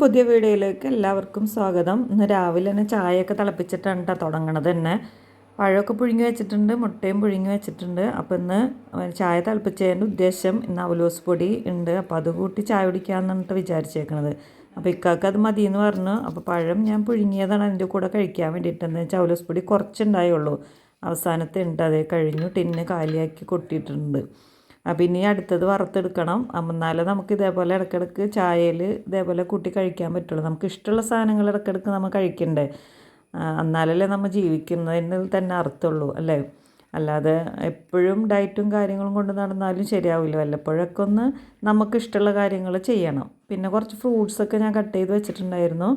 പുതിയ വീഡിയോയിലേക്ക് എല്ലാവർക്കും സ്വാഗതം. ഇന്ന് രാവിലെ തന്നെ ചായയൊക്കെ തിളപ്പിച്ചിട്ടാണ് കേട്ടോ തുടങ്ങണത് തന്നെ. പഴമൊക്കെ പുഴുങ്ങി വെച്ചിട്ടുണ്ട് മുട്ടയും പുഴുങ്ങി വെച്ചിട്ടുണ്ട്. അപ്പോൾ ഇന്ന് ചായ തിളപ്പിച്ചതിന്റെ ഉദ്ദേശം ഇന്ന് അവലോസ് പൊടി ഉണ്ട്. അപ്പോൾ അത് കൂട്ടി ചായ കുടിക്കാമെന്നിട്ട് വിചാരിച്ചേക്കണത്. അപ്പോൾ ഇക്കാക്ക് അത് മതി എന്ന് പറഞ്ഞു. അപ്പോൾ പഴം ഞാൻ പുഴുങ്ങിയതാണ് അതിന്റെ കൂടെ കഴിക്കാൻ വേണ്ടിയിട്ട് എന്ന് വെച്ചാൽ അവലോസ് പൊടി കുറച്ചുണ്ടായുള്ളൂ. അവസാനത്തെ ഉണ്ട് അതേ കഴിഞ്ഞു. ടിന്ന് കാലിയാക്കി കൊട്ടിയിട്ടുണ്ട്. അപ്പം ഇനി അടുത്തത് വറുത്തെടുക്കണം. എന്നാലേ നമുക്ക് ഇതേപോലെ ഇടയ്ക്കിടയ്ക്ക് ചായയിൽ ഇതേപോലെ കൂട്ടി കഴിക്കാൻ പറ്റുള്ളൂ. നമുക്ക് ഇഷ്ടമുള്ള സാധനങ്ങൾ ഇടയ്ക്കിടയ്ക്ക് നമ്മൾ കഴിക്കണ്ടേ? എന്നാലല്ലേ നമ്മൾ ജീവിക്കുന്നതിന് തന്നെ അർത്ഥമുള്ളൂ അല്ലേ? അല്ലാതെ എപ്പോഴും ഡയറ്റും കാര്യങ്ങളും കൊണ്ട് നടന്നാലും ശരിയാവില്ല. വല്ലപ്പോഴൊക്കെ ഒന്ന് നമുക്ക് ഇഷ്ടമുള്ള കാര്യങ്ങൾ ചെയ്യണം. പിന്നെ കുറച്ച് ഫ്രൂട്ട്സൊക്കെ ഞാൻ കട്ട് ചെയ്ത് വെച്ചിട്ടുണ്ടായിരുന്നു.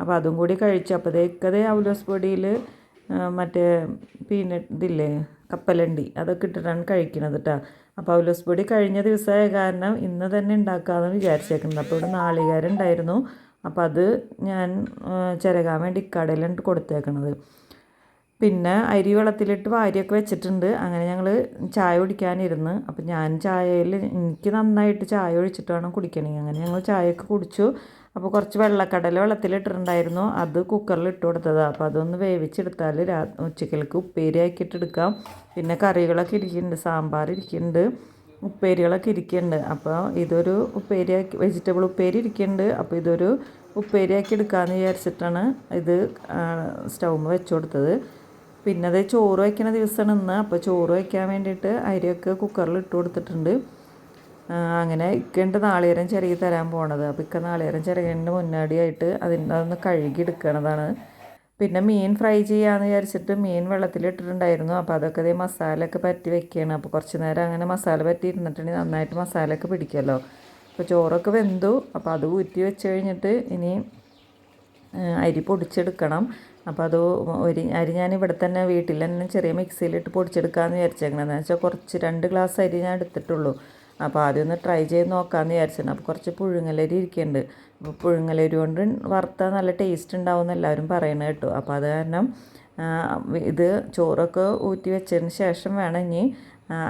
അപ്പോൾ അതും കൂടി കഴിച്ചു. അപ്പോൾ ഇതേക്കതേ അവലോസ് പൊടിയിൽ മറ്റേ പിന്നെ ഇതില്ലേ കപ്പലണ്ടി അതൊക്കെ ഇട്ടിട്ടാണ് കഴിക്കുന്നത് കേട്ടോ അപ്പോൾ അവലോസ് പൊടി കഴിഞ്ഞ ദിവസമായ കാരണം ഇന്ന് തന്നെ ഉണ്ടാക്കാമെന്ന് വിചാരിച്ചേക്കുന്നത്. അപ്പോൾ ഇവിടെ നാളികേരം ഉണ്ടായിരുന്നു അപ്പോൾ അത് ഞാൻ ചിരകാൻ വേണ്ടി കടയിലാണ് കൊടുത്തേക്കണത്. പിന്നെ അരി വെള്ളത്തിലിട്ട് വാരിയൊക്കെ വെച്ചിട്ടുണ്ട്. അങ്ങനെ ഞങ്ങൾ ചായ കുടിക്കാനിരുന്ന്. അപ്പം ഞാൻ ചായയിൽ എനിക്ക് നന്നായിട്ട് ചായ ഒഴിച്ചിട്ട് വേണം കുടിക്കണമെങ്കിൽ അങ്ങനെ ഞങ്ങൾ ചായയൊക്കെ കുടിച്ചു. അപ്പോൾ കുറച്ച് വെള്ളക്കടല വെള്ളത്തിലിട്ടിട്ടുണ്ടായിരുന്നു. അത് കുക്കറിൽ ഇട്ട് കൊടുത്തതാണ് അപ്പോൾ അതൊന്ന് വേവിച്ചെടുത്താൽ രാ ഉച്ചക്കലേക്ക് ഉപ്പേരി ആക്കിയിട്ട് എടുക്കാം. പിന്നെ കറികളൊക്കെ ഇരിക്കുന്നുണ്ട്. സാമ്പാർ ഇരിക്കുന്നുണ്ട്. ഉപ്പേരികളൊക്കെ ഇരിക്കുന്നുണ്ട്. അപ്പോൾ ഇതൊരു ഉപ്പേരിയാക്കി വെജിറ്റബിൾ ഉപ്പേരി ഇരിക്കുന്നുണ്ട്. അപ്പോൾ ഇതൊരു ഉപ്പേരി ഉപ്പേരിയാക്കി എടുക്കാമെന്ന് വിചാരിച്ചിട്ടാണ് ഇത് സ്റ്റൗമ്മ വെച്ച് കൊടുത്തത്. പിന്നെ അത് ചോറ് വയ്ക്കുന്ന ദിവസമാണ് ഇന്ന്. അപ്പോൾ ചോറ് വയ്ക്കാൻ വേണ്ടിയിട്ട് അരിയൊക്കെ കുക്കറിൽ ഇട്ട് കൊടുത്തിട്ടുണ്ട്. അങ്ങനെ ഇക്കേണ്ട നാളികേരം ചിരകി തരാൻ പോണത്. അപ്പോൾ ഇക്ക നാളികേരം ചിരകേണ്ട മുന്നാടിയായിട്ട് അതിന്റെ അതൊന്ന് കഴുകി എടുക്കണതാണ് പിന്നെ മീൻ ഫ്രൈ ചെയ്യാമെന്ന് വിചാരിച്ചിട്ട് മീൻ വെള്ളത്തിലിട്ടിട്ടുണ്ടായിരുന്നു. അപ്പോൾ അതൊക്കെ അതേ മസാലയൊക്കെ പറ്റി വെക്കുകയാണ് അപ്പോൾ കുറച്ച് നേരം അങ്ങനെ മസാല പറ്റി ഇരുന്നിട്ടുണ്ടെങ്കിൽ നന്നായിട്ട് മസാലയൊക്കെ പിടിക്കുമല്ലോ അപ്പോൾ ചോറൊക്കെ വെന്തു. അപ്പോൾ അത് ഊറ്റി വെച്ച് കഴിഞ്ഞിട്ട് ഇനി അരി പൊടിച്ചെടുക്കണം. അപ്പോൾ അത് ഒരു അരി ഞാൻ ഇവിടെ തന്നെ വീട്ടിൽ തന്നെ ചെറിയ മിക്സിയിലിട്ട് പൊടിച്ചെടുക്കാമെന്ന് വിചാരിച്ചേക്കണെന്ന് വെച്ചാൽ കുറച്ച് രണ്ട് ഗ്ലാസ് അരി ഞാൻ എടുത്തിട്ടുള്ളൂ. അപ്പോൾ ആദ്യം ഒന്ന് ട്രൈ ചെയ്ത് നോക്കാമെന്ന് വിചാരിച്ചിരുന്നു. അപ്പോൾ കുറച്ച് പുഴുങ്ങലരി ഇരിക്കുന്നുണ്ട്. അപ്പോൾ പുഴുങ്ങലരി കൊണ്ട് വറുത്താൽ നല്ല ടേസ്റ്റ് ഉണ്ടാവും എല്ലാവരും പറയുന്നത് കേട്ടോ. അപ്പോൾ അത് കാരണം ഇത് ചോറൊക്കെ ഊറ്റി വെച്ചതിന് ശേഷം വേണം ഇനി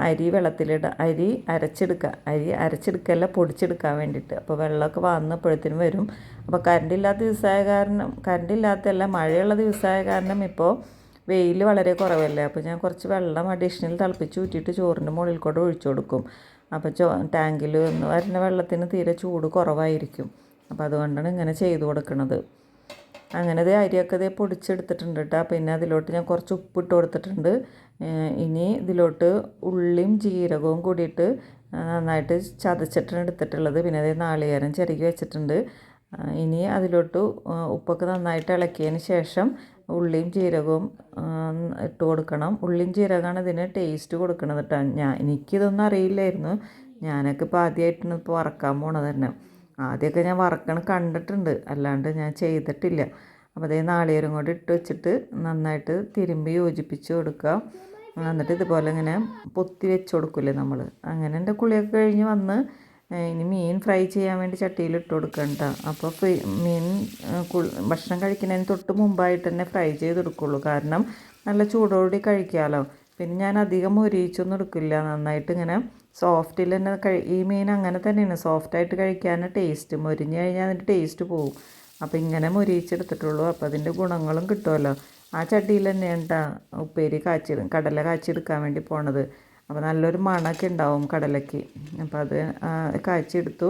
അരി വെള്ളത്തിലിട അരി അരച്ചെടുക്കുക. അരി അരച്ചെടുക്കല്ല പൊടിച്ചെടുക്കാൻ വേണ്ടിയിട്ട്. അപ്പോൾ വെള്ളമൊക്കെ വന്നപ്പോഴത്തേനും വരും. അപ്പോൾ കറണ്ട് ദിവസമായ കാരണം കറണ്ട് ഇല്ലാത്തല്ല മഴയുള്ള ദിവസമായ കാരണം ഇപ്പോൾ വെയിൽ വളരെ കുറവല്ലേ? അപ്പോൾ ഞാൻ കുറച്ച് വെള്ളം അഡീഷണൽ തിളപ്പിച്ച് ഊറ്റിയിട്ട് ചോറിന്റെ മുകളിൽ കൂടെ ഒഴിച്ചു കൊടുക്കും. അപ്പോൾ ചോ ടാങ്കിൽ വരുന്ന വെള്ളത്തിന് തീരെ ചൂട് കുറവായിരിക്കും. അപ്പോൾ അതുകൊണ്ടാണ് ഇങ്ങനെ ചെയ്തു കൊടുക്കുന്നത് അങ്ങനെ ഇത് അരിയൊക്കെ ഇത് പൊടിച്ചെടുത്തിട്ടുണ്ട് കേട്ടോ. പിന്നെ അതിലോട്ട് ഞാൻ കുറച്ച് ഉപ്പിട്ട് കൊടുത്തിട്ടുണ്ട്. ഇനി ഇതിലോട്ട് ഉള്ളിയും ജീരകവും കൂടിയിട്ട് നന്നായിട്ട് ചതച്ചിട്ടാണ് എടുത്തിട്ടുള്ളത്. പിന്നെ അതേ നാളികേരം ചിരകി വെച്ചിട്ടുണ്ട്. ഇനി അതിലോട്ട് ഉപ്പൊക്കെ നന്നായിട്ട് ഇളക്കിയതിന് ശേഷം ഉള്ളിയും ജീരകവും ഇട്ട് കൊടുക്കണം. ഉള്ളിയും ജീരകമാണ് ഇതിന് ടേസ്റ്റ് കൊടുക്കുന്നത് കേട്ടോ ഞാൻ എനിക്കിതൊന്നും അറിയില്ലായിരുന്നു. ഞാനൊക്കെ ഇപ്പോൾ ആദ്യമായിട്ടാണ് ഇപ്പോൾ വറക്കാൻ പോണത് തന്നെ. ആദ്യമൊക്കെ ഞാൻ വറക്കണം കണ്ടിട്ടുണ്ട്. അല്ലാണ്ട് ഞാൻ ചെയ്തിട്ടില്ല. അപ്പോൾ അതേ നാളികേരം കൂടി ഇട്ട് വെച്ചിട്ട് നന്നായിട്ട് തിരുമ്പി യോജിപ്പിച്ച് കൊടുക്കുക. എന്നിട്ട് ഇതുപോലെ ഇങ്ങനെ പൊത്തി വെച്ച് കൊടുക്കില്ലേ നമ്മൾ അങ്ങനെ എന്റെ കുളിയൊക്കെ കഴിഞ്ഞ് വന്ന് ഇനി മീൻ ഫ്രൈ ചെയ്യാൻ വേണ്ടി ചട്ടിയിൽ ഇട്ട് കൊടുക്കണ്ട അപ്പോൾ മീൻ ഭക്ഷണം കഴിക്കുന്നതിന് തൊട്ട് മുമ്പായിട്ട് തന്നെ ഫ്രൈ ചെയ്തെടുക്കുള്ളൂ കാരണം നല്ല ചൂടോടി കഴിക്കാമല്ലോ പിന്നെ ഞാൻ അധികം മൊരിയിച്ചൊന്നും എടുക്കില്ല. നന്നായിട്ട് ഇങ്ങനെ സോഫ്റ്റിൽ തന്നെ കഴി ഈ മീൻ അങ്ങനെ തന്നെയാണ്. സോഫ്റ്റായിട്ട് കഴിക്കാനും ടേസ്റ്റ് മൊരിഞ്ഞ് കഴിഞ്ഞാൽ അതിന്റെ ടേസ്റ്റ് പോകും അപ്പോൾ ഇങ്ങനെ മൊരിയിച്ചെടുത്തിട്ടുള്ളൂ. അപ്പോൾ അതിന്റെ ഗുണങ്ങളും കിട്ടുമല്ലോ. ആ ചട്ടിയിൽ തന്നെയാണ് ഉപ്പേരി കാച്ചി കടല കാച്ചിയെടുക്കാൻ വേണ്ടി പോണത്. അപ്പോൾ നല്ലൊരു മണമൊക്കെ ഉണ്ടാവും കടലയ്ക്ക് അപ്പോൾ അത് കാച്ചെടുത്തു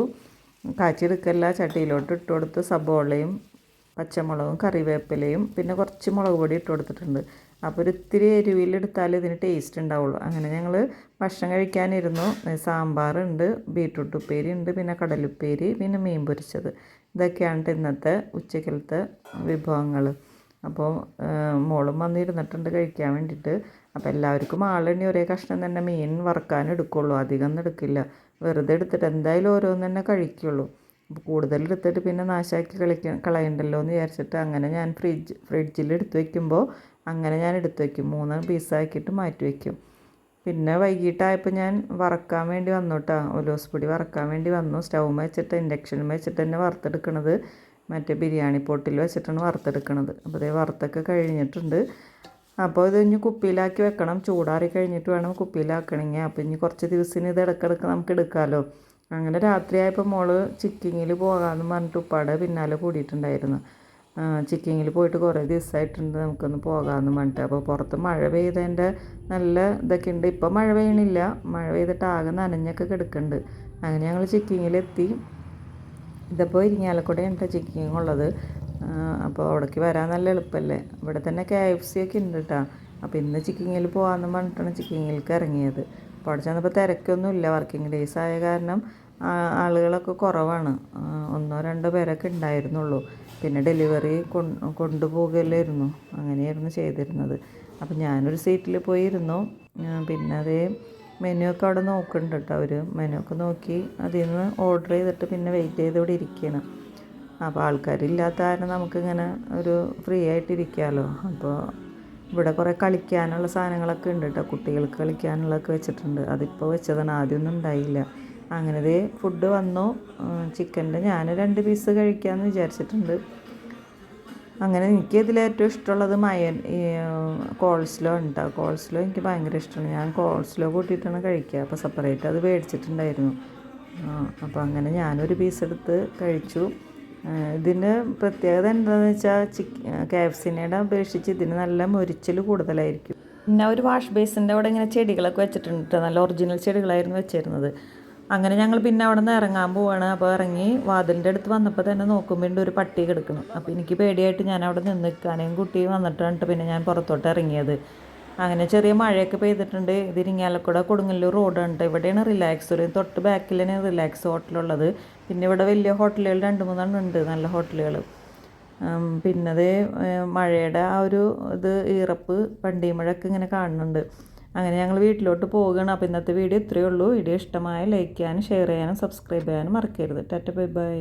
കാച്ചെടുക്കല്ല ചട്ടിയിലോട്ട് ഇട്ട് കൊടുത്ത് സബോളയും പച്ചമുളകും കറിവേപ്പിലയും പിന്നെ കുറച്ച് മുളക് പൊടി ഇട്ട് കൊടുത്തിട്ടുണ്ട്. അപ്പോൾ ഒരു ഇത്തിരി എരിവിലെടുത്താൽ ഇതിന് ടേസ്റ്റ് ഉണ്ടാവുള്ളൂ. അങ്ങനെ ഞങ്ങൾ ഭക്ഷണം കഴിക്കാനിരുന്നു. സാമ്പാറുണ്ട് ബീട്രൂട്ട് ഉപ്പേരി ഉണ്ട് പിന്നെ കടലുപ്പേരി പിന്നെ മീൻ പൊരിച്ചത്. ഇതൊക്കെയാണ് ഇന്നത്തെ ഉച്ചക്കലത്തെ വിഭവങ്ങൾ അപ്പോൾ മോളും വന്നിരുന്നിട്ടുണ്ട് കഴിക്കാൻ വേണ്ടിയിട്ട് അപ്പോൾ എല്ലാവർക്കും ആളെണ്ണി ഒരേ കഷ്ണം തന്നെ മീൻ വറക്കാൻ എടുക്കുള്ളൂ. അധികം എടുക്കില്ല. വെറുതെ എടുത്തിട്ട് എന്തായാലും ഓരോന്ന് തന്നെ കഴിക്കുള്ളൂ. അപ്പോൾ കൂടുതൽ എടുത്തിട്ട് പിന്നെ നാശാക്കി കളിക്ക കളയണ്ടല്ലോ എന്ന് വിചാരിച്ചിട്ട് അങ്ങനെ ഞാൻ ഫ്രിഡ്ജ് ഫ്രിഡ്ജിൽ എടുത്ത് വയ്ക്കുമ്പോൾ അങ്ങനെ ഞാൻ എടുത്ത് വയ്ക്കും മൂന്ന് പീസാക്കിയിട്ട് മാറ്റി വയ്ക്കും പിന്നെ വൈകിട്ടായപ്പോൾ ഞാൻ വറക്കാൻ വേണ്ടി വന്നു കേട്ടോ ഒലോസ് പൊടി വറക്കാൻ വേണ്ടി വന്നു. സ്റ്റൗമ വെച്ചിട്ട് ഇൻഡക്ഷനിൽ വെച്ചിട്ട് തന്നെ വറുത്തെടുക്കണത്. മറ്റേ ബിരിയാണി പോട്ടിൽ വെച്ചിട്ടാണ് വറുത്തെടുക്കണത്. അപ്പോൾ അതേ വറുത്തൊക്കെ കഴിഞ്ഞിട്ടുണ്ട്. അപ്പോൾ ഇത് ഇനി കുപ്പിയിലാക്കി വെക്കണം. ചൂടാറി കഴിഞ്ഞിട്ട് വേണം കുപ്പിയിലാക്കണമെങ്കിൽ. അപ്പോൾ ഇനി കുറച്ച് ദിവസത്തിന് ഇത് ഇടയ്ക്കിടയ്ക്ക് നമുക്ക് എടുക്കാമല്ലോ. അങ്ങനെ രാത്രിയായപ്പോൾ മോൾ ചിക്കിങ്ങിൽ പോകാമെന്ന് പറഞ്ഞിട്ട് ഉപ്പാടെ പിന്നാലെ കൂടിയിട്ടുണ്ടായിരുന്നു. ചിക്കിങ്ങിൽ പോയിട്ട് കുറേ ദിവസമായിട്ടുണ്ട് നമുക്കൊന്ന് പോകാമെന്ന് പറഞ്ഞിട്ട്. അപ്പോൾ പുറത്ത് മഴ പെയ്തതിന്റെ നല്ല ഇതൊക്കെ ഉണ്ട്. ഇപ്പോൾ മഴ പെയ്യണില്ല. മഴ പെയ്തിട്ട് ആകെ നനഞ്ഞൊക്കെ കിടക്കുന്നുണ്ട്. അങ്ങനെ ഞങ്ങൾ ചിക്കിങ്ങിലെത്തി. ഇതിപ്പോൾ ഇരിങ്ങാലക്കുടയാണ് കേട്ടോ ചിക്കിങ് ഉള്ളത് അപ്പോൾ അവിടേക്ക് വരാൻ നല്ല എളുപ്പമല്ലേ ഇവിടെ തന്നെ കെ എഫ് സി ഒക്കെ ഉണ്ട് കേട്ടോ അപ്പോൾ ഇന്ന് ചിക്കിങ്ങിൽ പോകാമെന്ന് പറഞ്ഞിട്ടാണ് ചിക്കിങ്ങിലേക്ക് ഇറങ്ങിയത്. അപ്പോൾ അവിടെ ചെന്നപ്പോൾ തിരക്കൊന്നും ഇല്ല. വർക്കിംഗ് ഡേയ്സ് ആയ കാരണം ആളുകളൊക്കെ കുറവാണ്. ഒന്നോ രണ്ടോ പേരൊക്കെ ഉണ്ടായിരുന്നുള്ളൂ. പിന്നെ ഡെലിവറി കൊണ്ടുപോകലായിരുന്നു. അങ്ങനെയായിരുന്നു ചെയ്തിരുന്നത്. അപ്പം ഞാനൊരു സീറ്റിൽ പോയി ഇരുന്നു പിന്നെ അതേ മെനു ഒക്കെ അവിടെ നോക്കുന്നുണ്ട് കേട്ടോ അവർ മെനു ഒക്കെ നോക്കി അതിൽ നിന്ന് ഓർഡർ ചെയ്തിട്ട് പിന്നെ വെയിറ്റ് ചെയ്ത് ഇവിടെ ഇരിക്കുകയാണ് അപ്പോൾ ആൾക്കാരില്ലാത്ത കാരണം നമുക്കിങ്ങനെ ഒരു ഫ്രീ ആയിട്ടിരിക്കാമല്ലോ അപ്പോൾ ഇവിടെ കുറേ കളിക്കാനുള്ള സാധനങ്ങളൊക്കെ ഉണ്ട് കേട്ടോ കുട്ടികൾക്ക് കളിക്കാനുള്ളതൊക്കെ വെച്ചിട്ടുണ്ട്. അതിപ്പോൾ വെച്ചതാണ്. ആദ്യമൊന്നും ഉണ്ടായില്ല. അങ്ങനെ ഫുഡ് വന്നു. ചിക്കന്റെ ഞാൻ രണ്ട് പീസ് കഴിക്കാമെന്ന് വിചാരിച്ചിട്ടുണ്ട്. അങ്ങനെ എനിക്ക് ഇതിൽ ഏറ്റവും ഇഷ്ടമുള്ളത് മയൻ ഈ കോൾസ്ലോ ഉണ്ട്. കോൾസ്ലോ എനിക്ക് ഭയങ്കര ഇഷ്ടമാണ്. ഞാൻ കോൾസ്ലോ കൂട്ടിയിട്ടാണ് കഴിക്കുക. അപ്പോൾ സെപ്പറേറ്റ് അത് മേടിച്ചിട്ടുണ്ടായിരുന്നു. അപ്പോൾ അങ്ങനെ ഞാനൊരു പീസ് എടുത്ത് കഴിച്ചു. ഇതിന് പ്രത്യേകത എന്താണെന്ന് വെച്ചാൽ ചിക്ക് കെ എഫ് സിനേടെ അപേക്ഷിച്ച് ഇതിന് നല്ല മൊരിച്ചൽ കൂടുതലായിരിക്കും. പിന്നെ ഒരു വാഷ് ബേസിന്റെ അവിടെ ഇങ്ങനെ ചെടികളൊക്കെ വെച്ചിട്ടുണ്ട് ട്ടോ. നല്ല ഒറിജിനൽ ചെടികളായിരുന്നു വെച്ചിരുന്നത്. അങ്ങനെ ഞങ്ങൾ പിന്നെ അവിടെ നിന്ന് ഇറങ്ങാൻ പോവാണ്. അപ്പോൾ ഇറങ്ങി വാതിലിന്റെ അടുത്ത് വന്നപ്പോൾ തന്നെ നോക്കുമ്പോൾ ഒരു പട്ടി കിടക്കണം അപ്പോൾ എനിക്ക് പേടിയായിട്ട് ഞാൻ അവിടെ നിന്ന് നിൽക്കാനേയും കുട്ടി വന്നിട്ടാണ് പിന്നെ ഞാൻ പുറത്തോട്ട് ഇറങ്ങിയത്. അങ്ങനെ ചെറിയ മഴയൊക്കെ പെയ്തിട്ടുണ്ട്. ഇത് ഇരിങ്ങാലക്കുട കൊടുങ്ങല്ലൂർ റോഡുണ്ട്. ഇവിടെയാണ് റിലാക്സ് തൊട്ട് തന്നെ റിലാക്സ് ഹോട്ടലുള്ളത് പിന്നെ ഇവിടെ വലിയ ഹോട്ടലുകൾ രണ്ട് മൂന്നെണ്ണം ഉണ്ട് നല്ല ഹോട്ടലുകൾ പിന്നെ അത് മഴയുടെ ആ ഒരു ഇത് ഈറപ്പ് പണ്ടി മഴയൊക്കെ ഇങ്ങനെ കാണുന്നുണ്ട്. അങ്ങനെ ഞങ്ങൾ വീട്ടിലോട്ട് പോവുകയാണ്. അപ്പോൾ ഇന്നത്തെ വീഡിയോ ഇത്രയേ ഉള്ളൂ. വീഡിയോ ഇഷ്ടമായ ലൈക്ക് ചെയ്യാനും ഷെയർ ചെയ്യാനും സബ്സ്ക്രൈബ് ചെയ്യാനും മറക്കരുത്. Tata bye bye.